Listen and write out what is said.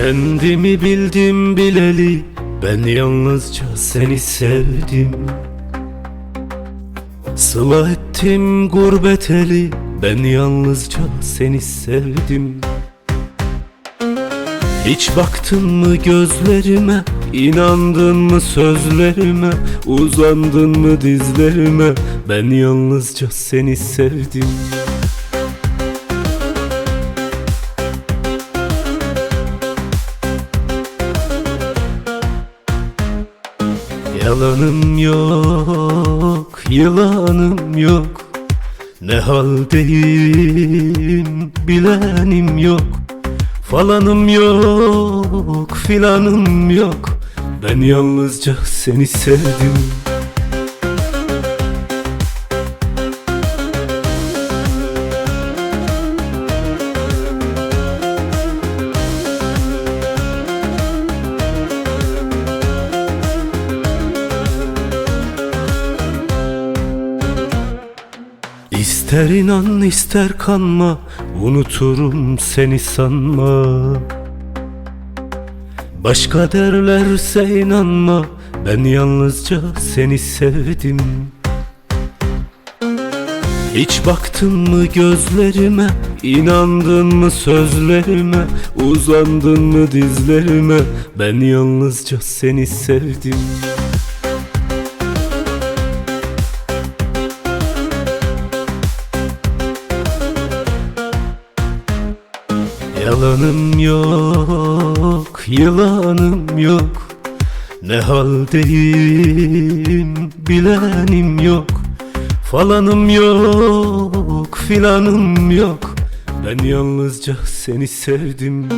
Kendimi bildim bileli Ben yalnızca seni sevdim. Sıla ettim gurbet eli Ben yalnızca seni sevdim. Hiç baktın mı gözlerime İnandın mı sözlerime Uzandın mı dizlerime? Ben yalnızca seni sevdim Yalanım yok, yılanım yok. Ne haldeyim bilenim yok. Falanım yok, filanım yok. Ben yalnızca seni sevdim İster inan ister kanma Unuturum seni sanma. Başka derlerse inanma Ben yalnızca seni sevdim. Hiç baktın mı gözlerime İnandın mı sözlerime Uzandın mı dizlerime? Ben yalnızca seni sevdim Yalanım yok, yılanım yok. Ne haldeyim bilenim yok. Falanım yok, filanım yok. Ben yalnızca seni sevdim